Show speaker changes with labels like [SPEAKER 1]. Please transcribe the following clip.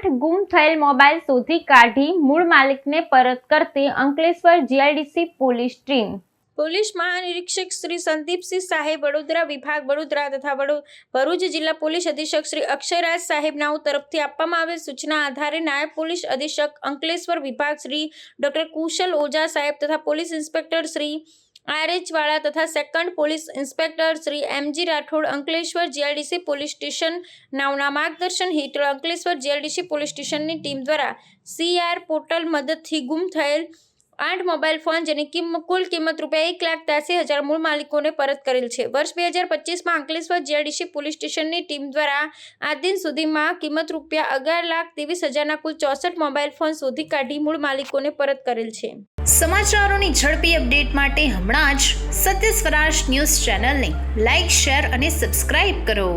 [SPEAKER 1] ગુમ થયેલ મોબાઈલ શોધી કાઢી મૂળ માલિકને પરત કરતી Ankleshwar GIDC police team. Police મહાનિરીક્ષક Shri Sandipsinh સાહેબ વડોદરા વિભાગ, વડોદરા તથા વડો, ભરૂચ જિલ્લા પોલીસ અધિક્ષક શ્રી અક્ષયરાજ સાહેબનાઓ તરફથી આપવામાં આવેલ સૂચના આધારે નાયબ પોલીસ અધિક્ષક અંકલેશ્વર વિભાગ શ્રી ડોક્ટર કુશલ ઓઝા સાહેબ તથા police inspector Shri R H Vala તથા second police inspector Shri MG Rathod, Ankleshwar GRDC police station નાવના માર્ગદર્શન હેઠળ અંકલેશ્વર જીઆરડીસી પોલીસ સ્ટેશનની ટીમ દ્વારા સીઆર પોર્ટલ મદદથી ગુમ થયેલ આઠ મોબાઈલ ફોન જેની કિંમત કુલ કિંમત રૂપિયા એક લાખ ત્યાસી હજાર મૂળ માલિકોને પરત કરેલ છે. વર્ષ બે હજાર પચીસમાં અંકલેશ્વર જીઆરડીસી પોલીસ સ્ટેશનની ટીમ દ્વારા આ દિન સુધીમાં કિંમત રૂપિયા અગિયાર લાખ ત્રેવીસ હજારના કુલ ચોસઠ મોબાઈલ ફોન શોધી કાઢી મૂળ માલિકોને પરત કરેલ છે.
[SPEAKER 2] સમાચારોની ઝડપી અપડેટ માટે હમણાં જ સત્ય સ્વરાજ ન્યૂઝ ચેનલને લાઇક શેર અને સબસ્ક્રાઇબ કરો.